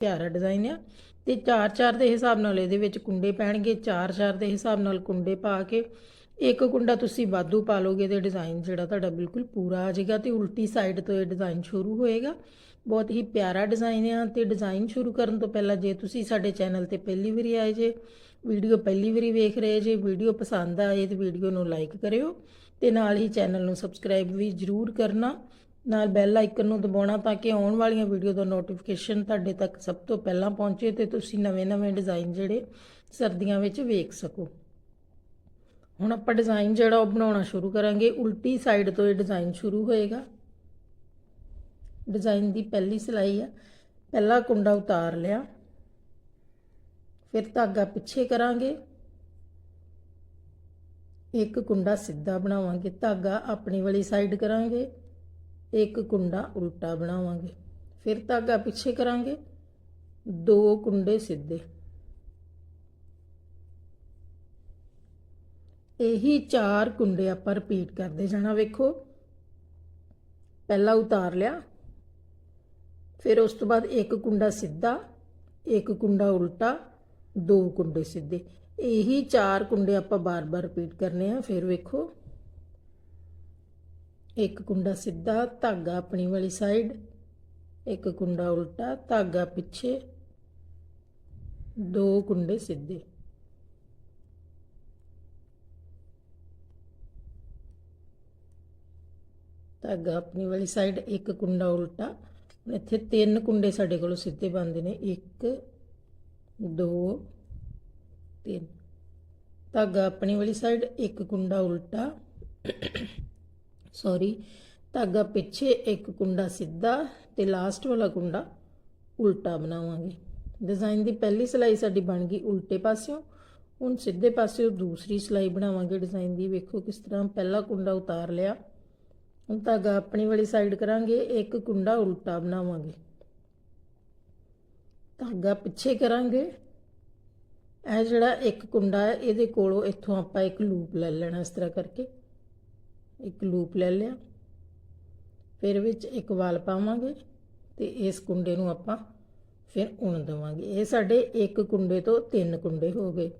ਪਿਆਰਾ design ਆ। ਤੇ 4-4 ਦੇ ਹਿਸਾਬ ਨਾਲ ਇਹਦੇ ਵਿੱਚ ਕੁੰਡੇ ਪੈਣਗੇ 4-4 ਦੇ ਹਿਸਾਬ ਨਾਲ ਕੁੰਡੇ ਪਾ ਕੇ, ਇੱਕ ਕੁੰਡਾ ਤੁਸੀਂ ਵਾਧੂ ਪਾ ਲੋਗੇ ਤੇ ਡਿਜ਼ਾਈਨ ਜਿਹੜਾ ਤੁਹਾਡਾ ਬਿਲਕੁਲ ਪੂਰਾ ਆ ਜਾਏਗਾ ਤੇ ਉਲਟੀ ਸਾਈਡ ਤੋਂ ਇਹ ਡਿਜ਼ਾਈਨ ਸ਼ੁਰੂ ਹੋਏਗਾ। ਬਹੁਤ ਹੀ ਪਿਆਰਾ ਡਿਜ਼ਾਈਨ ਆ ਤੇ ਡਿਜ਼ਾਈਨ ਸ਼ੁਰੂ ਕਰਨ ਤੋਂ ਪਹਿਲਾਂ ਜੇ ਤੁਸੀਂ ਸਾਡੇ ਚੈਨਲ ਤੇ ਪਹਿਲੀ ਵਾਰੀ ਆਏ ਜੇ, ਵੀਡੀਓ ਪਹਿਲੀ ਵਾਰੀ ਵੇਖ ਰਹੇ ਜੇ, ਵੀਡੀਓ ਪਸੰਦ ਆਏ ਤੇ ਵੀਡੀਓ ਨੂੰ ਲਾਈਕ ਕਰਿਓ ਤੇ ਨਾਲ ਹੀ ਚੈਨਲ ਨੂੰ ਸਬਸਕ੍ਰਾਈਬ ਵੀ ਜਰੂਰ ਕਰਨਾ। ਨਾਲ ਬੈਲ ਆਈਕਨ ਨੂੰ ਦਬਾਉਣਾ ਤਾਂ ਕਿ ਆਉਣ ਵਾਲੀਆਂ ਵੀਡੀਓ ਦਾ ਨੋਟੀਫਿਕੇਸ਼ਨ ਤੁਹਾਡੇ ਤੱਕ ਸਭ ਤੋਂ ਪਹਿਲਾਂ ਪਹੁੰਚੇ ਤੇ ਤੁਸੀਂ ਨਵੇਂ-ਨਵੇਂ ਡਿਜ਼ਾਈਨ ਜਿਹੜੇ ਸਰਦੀਆਂ ਵਿੱਚ ਵੇਖ ਸਕੋ। ਹੁਣ ਆਪਾਂ ਡਿਜ਼ਾਈਨ ਜਿਹੜਾ ਉਹ ਬਣਾਉਣਾ ਸ਼ੁਰੂ ਕਰਾਂਗੇ। ਉਲਟੀ ਸਾਈਡ ਤੋਂ ਇਹ ਡਿਜ਼ਾਈਨ ਸ਼ੁਰੂ ਹੋਏਗਾ। ਡਿਜ਼ਾਈਨ ਦੀ ਪਹਿਲੀ ਸਿਲਾਈ ਆ। ਪਹਿਲਾ ਕੁੰਡਾ ਉਤਾਰ ਲਿਆ। ਫਿਰ ਧਾਗਾ ਪਿੱਛੇ ਕਰਾਂਗੇ। ਇੱਕ ਕੁੰਡਾ ਸਿੱਧਾ ਬਣਾਵਾਂਗੇ। ਧਾਗਾ ਆਪਣੀ ਵਾਲੀ ਸਾਈਡ ਕਰਾਂਗੇ। ਇੱਕ ਕੁੰਡਾ ਉਲਟਾ ਬਣਾਵਾਂਗੇ। ਫਿਰ ਧਾਗਾ ਪਿੱਛੇ ਕਰਾਂਗੇ। ਦੋ ਕੁੰਡੇ ਸਿੱਧੇ। ਇਹੀ ਚਾਰ ਕੁੰਡੇ ਆਪਾਂ ਰਿਪੀਟ ਕਰਦੇ ਜਾਣਾ ਵੇਖੋ। ਪਹਿਲਾ ਉਤਾਰ ਲਿਆ। ਫਿਰ ਉਸ ਤੋਂ ਬਾਅਦ ਇੱਕ ਕੁੰਡਾ ਸਿੱਧਾ, ਇੱਕ ਕੁੰਡਾ ਉਲਟਾ, ਦੋ ਕੁੰਡੇ ਸਿੱਧੇ। ਇਹੀ ਚਾਰ ਕੁੰਡੇ ਆਪਾਂ ਬਾਰ-ਬਾਰ ਰਿਪੀਟ ਕਰਨੇ ਆ। ਫਿਰ ਵੇਖੋ। ਇੱਕ ਕੁੰਡਾ ਸਿੱਧਾ, ਧਾਗਾ ਆਪਣੀ ਵਾਲੀ ਸਾਈਡ ਇੱਕ ਕੁੰਡਾ ਉਲਟਾ, ਧਾਗਾ ਪਿੱਛੇ, ਦੋ ਕੁੰਡੇ ਸਿੱਧੇ। ਧਾਗਾ ਆਪਣੀ ਵਾਲੀ ਸਾਈਡ ਇੱਕ ਕੁੰਡਾ ਉਲਟਾ। ਹੁਣ ਇੱਥੇ ਤਿੰਨ ਕੁੰਡੇ ਸਾਡੇ ਕੋਲ ਸਿੱਧੇ ਬਣਦੇ ਨੇ। 1 2 3 ਧਾਗਾ ਆਪਣੀ ਵਾਲੀ ਸਾਈਡ ਇੱਕ ਕੁੰਡਾ ਉਲਟਾ। ਸੌਰੀ ਧਾਗਾ ਪਿੱਛੇ ਇੱਕ ਕੁੰਡਾ ਸਿੱਧਾ ਤੇ ਲਾਸਟ ਵਾਲਾ ਕੁੰਡਾ ਉਲਟਾ ਬਣਾਵਾਂਗੇ। ਡਿਜ਼ਾਈਨ ਦੀ ਪਹਿਲੀ ਸਿਲਾਈ ਸਾਡੀ ਬਣ ਗਈ ਉਲਟੇ ਪਾਸਿਓਂ। ਹੁਣ ਸਿੱਧੇ ਪਾਸਿਓਂ ਦੂਸਰੀ ਸਿਲਾਈ ਬਣਾਵਾਂਗੇ ਡਿਜ਼ਾਈਨ ਦੀ। ਵੇਖੋ ਕਿਸ ਤਰ੍ਹਾਂ ਪਹਿਲਾ ਕੁੰਡਾ ਉਤਾਰ ਲਿਆ। ਹੁਣ ਧਾਗਾ ਆਪਣੀ ਵਾਲੀ ਸਾਈਡ ਕਰਾਂਗੇ, ਇੱਕ ਕੁੰਡਾ ਉਲਟਾ ਬਣਾਵਾਂਗੇ। ਧਾਗਾ ਪਿੱਛੇ ਕਰਾਂਗੇ। ਇਹ ਜਿਹੜਾ ਇੱਕ ਕੁੰਡਾ ਹੈ, ਇਹਦੇ ਕੋਲੋਂ ਇੱਥੋਂ ਆਪਾਂ ਇੱਕ ਲੂਪ ਲੈ ਲੈਣਾ ਇਸ ਤਰ੍ਹਾਂ ਕਰਕੇ। ਇੱਕ ਲੂਪ ਲੈ ਲਿਆ। ਫਿਰ ਵਿੱਚ ਇੱਕ ਵਾਲ ਪਾਵਾਂਗੇ ਤੇ ਇਸ ਕੁੰਡੇ ਨੂੰ ਆਪਾਂ ਫਿਰ ਉਣ ਦੇਵਾਂਗੇ। ਇਹ ਸਾਡੇ ਇੱਕ ਕੁੰਡੇ ਤੋਂ ਤਿੰਨ ਕੁੰਡੇ ਹੋ ਗਏ।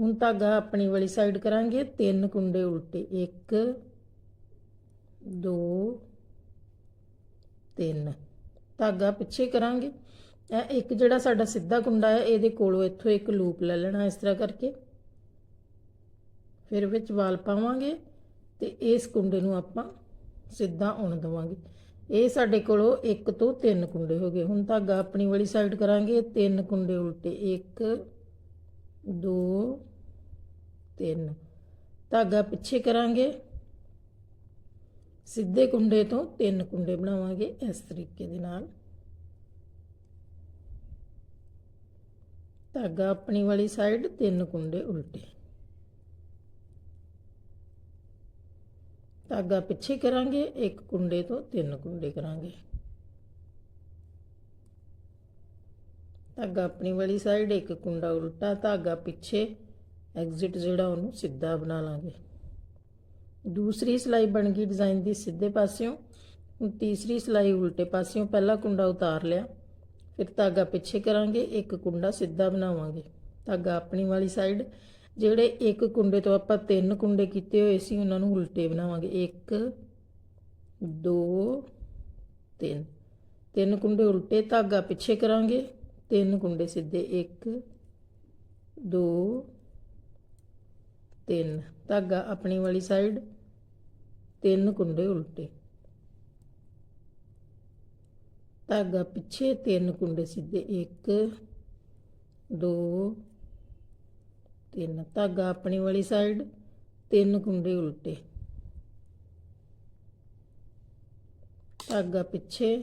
ਹੁਣ ਧਾਗਾ ਆਪਣੀ ਵਾਲੀ ਸਾਈਡ ਕਰਾਂਗੇ, ਤਿੰਨ ਕੁੰਡੇ ਉਲਟੇ। ਇੱਕ, ਦੋ, ਤਿੰਨ। ਧਾਗਾ ਪਿੱਛੇ ਕਰਾਂਗੇ। ਇਹ ਇੱਕ ਜਿਹੜਾ ਸਾਡਾ ਸਿੱਧਾ ਕੁੰਡਾ ਹੈ, ਇਹਦੇ ਕੋਲੋਂ ਇੱਥੋਂ ਇੱਕ ਲੂਪ ਲੈ ਲੈਣਾ ਇਸ ਤਰ੍ਹਾਂ ਕਰਕੇ। ਫਿਰ ਵਿੱਚ ਵਾਲ ਪਾਵਾਂਗੇ। ਤੇ ਇਸ ਕੁੰਡੇ ਨੂੰ ਆਪਾਂ ਸਿੱਧਾ ਉਣ ਦਵਾਂਗੇ। ਇਹ ਸਾਡੇ ਕੋਲੋਂ ਇੱਕ ਤੋਂ ਤਿੰਨ ਕੁੰਡੇ ਹੋ ਗਏ। ਹੁਣ ਧਾਗਾ ਆਪਣੀ ਵਾਲੀ ਸਾਈਡ ਕਰਾਂਗੇ। ਤਿੰਨ ਕੁੰਡੇ ਉਲਟੇ। 1 2 3 ਧਾਗਾ ਪਿੱਛੇ ਕਰਾਂਗੇ। ਸਿੱਧੇ ਕੁੰਡੇ ਤੋਂ ਤਿੰਨ ਕੁੰਡੇ ਬਣਾਵਾਂਗੇ ਇਸ ਤਰੀਕੇ ਦੇ ਨਾਲ। ਧਾਗਾ ਆਪਣੀ ਵਾਲੀ ਸਾਈਡ ਤਿੰਨ ਕੁੰਡੇ ਉਲਟੇ। ਧਾਗਾ ਪਿੱਛੇ ਕਰਾਂਗੇ, ਇੱਕ ਕੁੰਡੇ ਤੋਂ ਤਿੰਨ ਕੁੰਡੇ ਕਰਾਂਗੇ। ਧਾਗਾ ਆਪਣੀ ਵਾਲੀ ਸਾਈਡ ਇੱਕ ਕੁੰਡਾ ਉਲਟਾ, ਧਾਗਾ ਪਿੱਛੇ ਐਗਜ਼ਿਟ ਜਿਹੜਾ ਉਹਨੂੰ ਸਿੱਧਾ ਬਣਾ ਲਾਂਗੇ। ਦੂਸਰੀ ਸਿਲਾਈ ਬਣ ਗਈ ਡਿਜ਼ਾਈਨ ਦੀ ਸਿੱਧੇ ਪਾਸਿਓਂ। ਹੁਣ ਤੀਸਰੀ ਸਿਲਾਈ ਉਲਟੇ ਪਾਸਿਓਂ, ਪਹਿਲਾ ਕੁੰਡਾ ਉਤਾਰ ਲਿਆ। ਫਿਰ ਧਾਗਾ ਪਿੱਛੇ ਕਰਾਂਗੇ, ਇੱਕ ਕੁੰਡਾ ਸਿੱਧਾ ਬਣਾਵਾਂਗੇ। ਧਾਗਾ ਆਪਣੀ ਵਾਲੀ ਸਾਈਡ ਜਿਹੜੇ ਇੱਕ ਕੁੰਡੇ ਤੋਂ ਆਪਾਂ ਤਿੰਨ ਕੁੰਡੇ ਕੀਤੇ ਹੋਏ ਸੀ, ਉਹਨਾਂ ਨੂੰ ਉਲਟੇ ਬਣਾਵਾਂਗੇ। 1 2 3 ਤਿੰਨ ਕੁੰਡੇ ਉਲਟੇ ਧਾਗਾ ਪਿੱਛੇ ਕਰਾਂਗੇ। ਤਿੰਨ ਕੁੰਡੇ ਸਿੱਧੇ 1 2 3 ਧਾਗਾ ਆਪਣੀ ਵਾਲੀ ਸਾਈਡ ਤਿੰਨ ਕੁੰਡੇ ਉਲਟੇ। ਧਾਗਾ ਪਿੱਛੇ ਤਿੰਨ ਕੁੰਡੇ ਸਿੱਧੇ 1 2 ਤਿੰਨ ਧਾਗਾ ਆਪਣੀ ਵਾਲੀ ਸਾਈਡ ਤਿੰਨ ਕੁੰਡੇ ਉਲਟੇ। ਧਾਗਾ ਪਿੱਛੇ,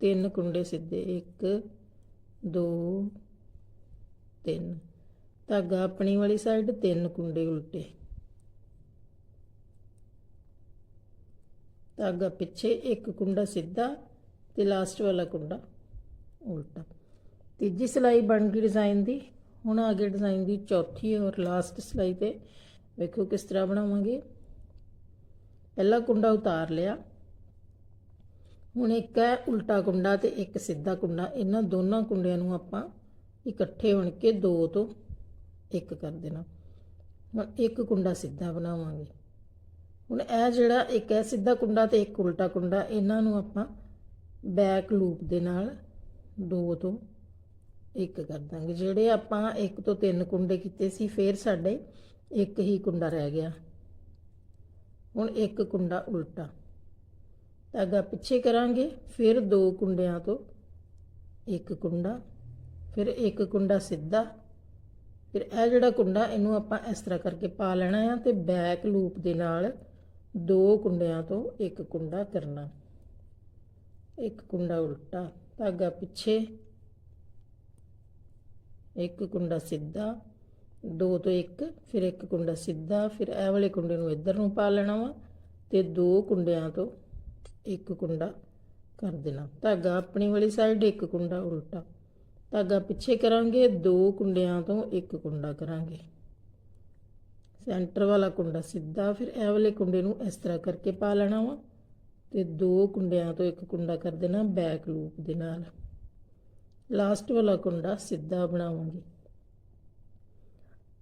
ਤਿੰਨ ਕੁੰਡੇ ਸਿੱਧੇ 1 2 3 ਧਾਗਾ ਆਪਣੀ ਵਾਲੀ ਸਾਈਡ ਤਿੰਨ ਕੁੰਡੇ ਉਲਟੇ। ਧਾਗਾ ਪਿੱਛੇ, ਇੱਕ ਕੁੰਡਾ ਸਿੱਧਾ ਤੇ ਲਾਸਟ ਵਾਲਾ ਕੁੰਡਾ ਉਲਟਾ। ਤੀਜੀ ਸਿਲਾਈ ਬਣ ਗਈ ਡਿਜ਼ਾਈਨ ਦੀ। ਹੁਣ ਆ ਗਈ ਡਿਜ਼ਾਈਨ ਦੀ ਚੌਥੀ ਔਰ ਲਾਸਟ ਸਿਲਾਈ ਤੇ। ਵੇਖੋ ਕਿਸ ਤਰ੍ਹਾਂ ਬਣਾਵਾਂਗੇ। ਪਹਿਲਾ ਕੁੰਡਾ ਉਤਾਰ ਲਿਆ। ਹੁਣ ਇੱਕ ਹੈ ਉਲਟਾ ਕੁੰਡਾ ਤੇ ਇੱਕ ਸਿੱਧਾ ਕੁੰਡਾ। ਇਹਨਾਂ ਦੋਨਾਂ ਕੁੰਡਿਆਂ ਨੂੰ ਆਪਾਂ ਇਕੱਠੇ ਹੋਣ ਕੇ ਦੋ ਤੋਂ ਇੱਕ ਕਰ ਦੇਣਾ। ਹੁਣ ਇੱਕ ਕੁੰਡਾ ਸਿੱਧਾ ਬਣਾਵਾਂਗੇ। ਹੁਣ ਇਹ ਜਿਹੜਾ ਇੱਕ ਹੈ ਸਿੱਧਾ ਕੁੰਡਾ ਤੇ ਇੱਕ ਉਲਟਾ ਕੁੰਡਾ, ਇਹਨਾਂ ਨੂੰ ਆਪਾਂ ਬੈਕ ਲੂਪ ਦੇ ਨਾਲ ਦੋ ਤੋਂ ਇੱਕ ਕਰ ਦਾਂਗੇ ਜਿਹੜੇ ਆਪਾਂ ਇੱਕ ਤੋਂ ਤਿੰਨ ਕੁੰਡੇ ਕੀਤੇ ਸੀ, ਫੇਰ ਸਾਡੇ ਇੱਕ ਹੀ ਕੁੰਡਾ ਰਹਿ ਗਿਆ। ਹੁਣ ਇੱਕ ਕੁੰਡਾ ਉਲਟਾ। ਧਾਗਾ ਪਿੱਛੇ ਕਰਾਂਗੇ, ਫਿਰ ਦੋ ਕੁੰਡਿਆਂ ਤੋਂ ਇੱਕ ਕੁੰਡਾ, ਫਿਰ ਇੱਕ ਕੁੰਡਾ ਸਿੱਧਾ। ਫਿਰ ਇਹ ਜਿਹੜਾ ਕੁੰਡਾ, ਇਹਨੂੰ ਆਪਾਂ ਇਸ ਤਰ੍ਹਾਂ ਕਰਕੇ ਪਾ ਲੈਣਾ ਆ ਤੇ ਬੈਕ ਲੂਪ ਦੇ ਨਾਲ ਦੋ ਕੁੰਡਿਆਂ ਤੋਂ ਇੱਕ ਕੁੰਡਾ ਕਰਨਾ। ਇੱਕ ਕੁੰਡਾ ਉਲਟਾ। ਧਾਗਾ ਪਿੱਛੇ ਇੱਕ ਕੁੰਡਾ ਸਿੱਧਾ, ਦੋ ਤੋਂ ਇੱਕ, ਫਿਰ ਇੱਕ ਕੁੰਡਾ ਸਿੱਧਾ, ਫਿਰ ਇਹ ਵਾਲੇ ਕੁੰਡੇ ਨੂੰ ਇੱਧਰ ਨੂੰ ਪਾ ਲੈਣਾ ਵਾ ਤੇ ਦੋ ਕੁੰਡਿਆਂ ਤੋਂ ਇੱਕ ਕੁੰਡਾ ਕਰ ਦੇਣਾ। ਧਾਗਾ ਆਪਣੀ ਵਾਲੀ ਸਾਈਡ ਇੱਕ ਕੁੰਡਾ ਉਲਟਾ। ਧਾਗਾ ਪਿੱਛੇ ਕਰਾਂਗੇ, ਦੋ ਕੁੰਡਿਆਂ ਤੋਂ ਇੱਕ ਕੁੰਡਾ ਕਰਾਂਗੇ। ਸੈਂਟਰ ਵਾਲਾ ਕੁੰਡਾ ਸਿੱਧਾ, ਫਿਰ ਇਹ ਵਾਲੇ ਕੁੰਡੇ ਨੂੰ ਇਸ ਤਰ੍ਹਾਂ ਕਰਕੇ ਪਾ ਲੈਣਾ ਵਾ ਤੇ ਦੋ ਕੁੰਡਿਆਂ ਤੋਂ ਇੱਕ ਕੁੰਡਾ ਕਰ ਦੇਣਾ ਬੈਕ ਲੂਪ ਦੇ ਨਾਲ। ਲਾਸਟ ਵਾਲਾ ਕੁੰਡਾ ਸਿੱਧਾ ਬਣਾਵਾਂਗੇ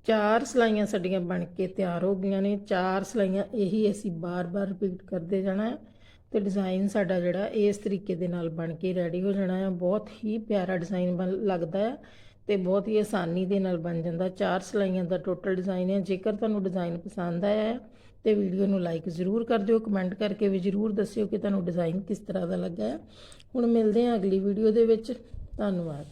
ਚਾਰ ਸਲਾਈਆਂ ਸਾਡੀਆਂ ਬਣ ਕੇ ਤਿਆਰ ਹੋ ਗਈਆਂ ਨੇ। ਚਾਰ ਸਲਾਈਆਂ ਇਹੀ ਅਸੀਂ ਬਾਰ-ਬਾਰ ਰਿਪੀਟ ਕਰਦੇ ਜਾਣਾ ਹੈ ਤੇ ਡਿਜ਼ਾਈਨ ਸਾਡਾ ਜਿਹੜਾ ਇਸ ਤਰੀਕੇ ਦੇ ਨਾਲ ਬਣ ਕੇ ਰੈਡੀ ਹੋ ਜਾਣਾ ਹੈ। ਬਹੁਤ ਹੀ ਪਿਆਰਾ ਡਿਜ਼ਾਈਨ ਬਣ ਲੱਗਦਾ ਹੈ ਤੇ ਬਹੁਤ ਹੀ ਆਸਾਨੀ ਦੇ ਨਾਲ ਬਣ ਜਾਂਦਾ। ਚਾਰ ਸਲਾਈਆਂ ਦਾ ਟੋਟਲ ਡਿਜ਼ਾਈਨ ਹੈ। ਜੇਕਰ ਤੁਹਾਨੂੰ ਡਿਜ਼ਾਈਨ ਪਸੰਦ ਆਇਆ ਹੈ ਤੇ ਵੀਡੀਓ ਨੂੰ ਲਾਈਕ ਜ਼ਰੂਰ ਕਰ ਦਿਓ। ਕਮੈਂਟ ਕਰਕੇ ਵੀ ਜ਼ਰੂਰ ਦੱਸਿਓ ਕਿ ਤੁਹਾਨੂੰ ਡਿਜ਼ਾਈਨ ਕਿਸ ਤਰ੍ਹਾਂ ਦਾ ਲੱਗਾ ਹੈ। ਹੁਣ ਮਿਲਦੇ ਹਾਂ ਅਗਲੀ ਵੀਡੀਓ ਦੇ ਵਿੱਚ। ਧੰਨਵਾਦ।